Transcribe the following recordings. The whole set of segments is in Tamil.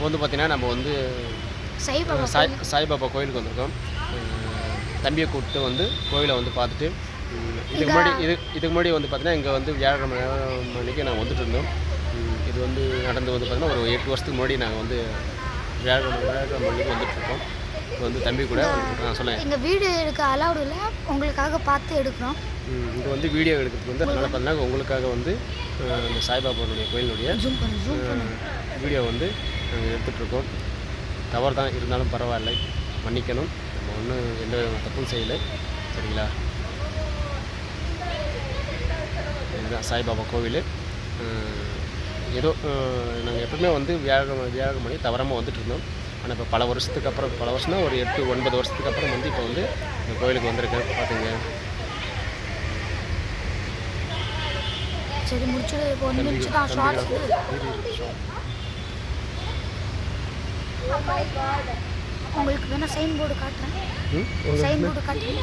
இப்போ வந்து பார்த்திங்கன்னா நம்ம வந்து சாய்பாபா சாய் சாய்பாபா கோயிலுக்கு வந்திருக்கோம். தம்பியை கூப்பிட்டு வந்து கோயிலை வந்து பார்த்துட்டு இதுக்கு முன்னாடி இது இதுக்கு முன்னாடி வந்து பார்த்தீங்கன்னா இங்கே வந்து வியாழக்கிழமை மணிக்கு நாங்கள் வந்துட்டு இருந்தோம். இது வந்து நடந்து வந்து பார்த்தீங்கன்னா ஒரு எட்டு வருஷத்துக்கு முன்னாடி நாங்கள் வந்து வியாழக்கிழமை வியாழக்கிழமை மணிக்கு வந்துட்டுருக்கோம் இப்போ வந்து தம்பி கூட நான் சொல்லேன் எங்கள் வீடு எடுக்க அலௌடு இல்லை. உங்களுக்காக பார்த்து எடுக்கிறோம். இங்கே வந்து வீடியோ எடுக்கிறதுக்கு வந்து அதனால் பார்த்தீங்கன்னா உங்களுக்காக வந்து இந்த சாய்பாபாவுடைய கோயிலுடைய வீடியோ வந்து எடுத்துகிட்ருக்கோம் தவறு தான் இருந்தாலும் பரவாயில்லை. மன்னிக்கணும். நம்ம ஒன்றும் எந்த விதமான தப்பும் செய்யலை. சரிங்களா? இதுதான் சாய்பாபா கோவில். ஏதோ நாங்கள் எப்பவுமே வந்து வியாழக்கிழமை வியாழக்கிழமை மணி தவறாமல் வந்துட்டு இருந்தோம். ஆனால் இப்போ பல வருஷத்துக்கு அப்புறம் பல வருஷம்னா ஒரு எட்டு ஒன்பது வருஷத்துக்கு அப்புறம் வந்து இப்போ வந்து இந்த கோயிலுக்கு வந்திருக்கேன். பார்த்துங்க சரி முடிச்சுடு. இப்போ ஒன்று நிமிஷம் தான் ஷார்ட்ஸ் உங்களுக்கு வேணால் சைன் போர்டு காட்டுறேன். ம் சைன் போர்டு காட்டுறேன்.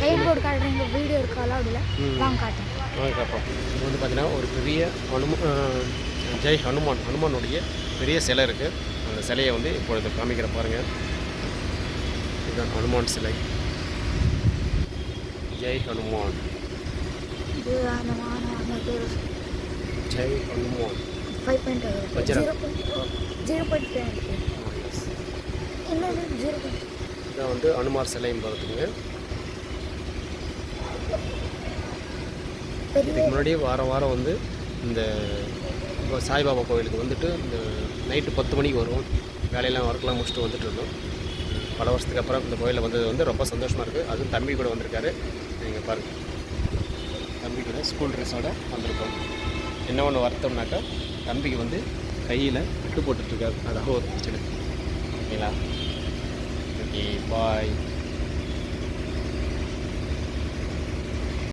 சைன் போர்டு காட்டுறேன் எங்கள் வீடியோ இருக்க அலௌடு இல்லை வாங்க காட்டுறேன். வாங்க பார்ப்போம் இது வந்து பார்த்தீங்கன்னா ஒரு பெரிய ஹனும அஹ், ஜெய் ஹனுமான் ஹனுமானுடைய பெரிய சிலை இருக்குது அந்த சிலையை வந்து இப்பொழுது காமிக்கிற பாருங்கள் இதுதான் ஹனுமான் சிலை. Jai Hanuman. Jai Hanuman. Five point. Zero point zero point இன்னொரு ஜீரோ பாயிண்ட் இதான் வந்து அனுமார் சிலையும் பார்த்துங்க இதுக்கு முன்னாடியே வாரம் வாரம் வந்து இந்த சாய்பாபா கோவிலுக்கு வந்துட்டு இந்த நைட்டு பத்து மணிக்கு வருவோம். வேலையெல்லாம் ஒர்க்லாம் முடிச்சுட்டு வந்துட்டு இருந்தோம். பல வருஷத்துக்கு அப்புறம் இந்த கோயிலில் வந்தது வந்து ரொம்ப சந்தோஷமாக இருக்குது அதுவும் தம்பி கூட வந்திருக்காரு. நீங்கள் பாருங்கள் தம்பி கூட ஸ்கூல் ட்ரெஸ்ஸோடு வந்திருக்கோம். என்ன ஒன்று வருத்தம்னாக்கா தம்பிக்கு வந்து கையில் விட்டு போட்டுட்ருக்காரு அதாக ஒரு பிரச்சனை. ஓகேங்களா? Okay, bye.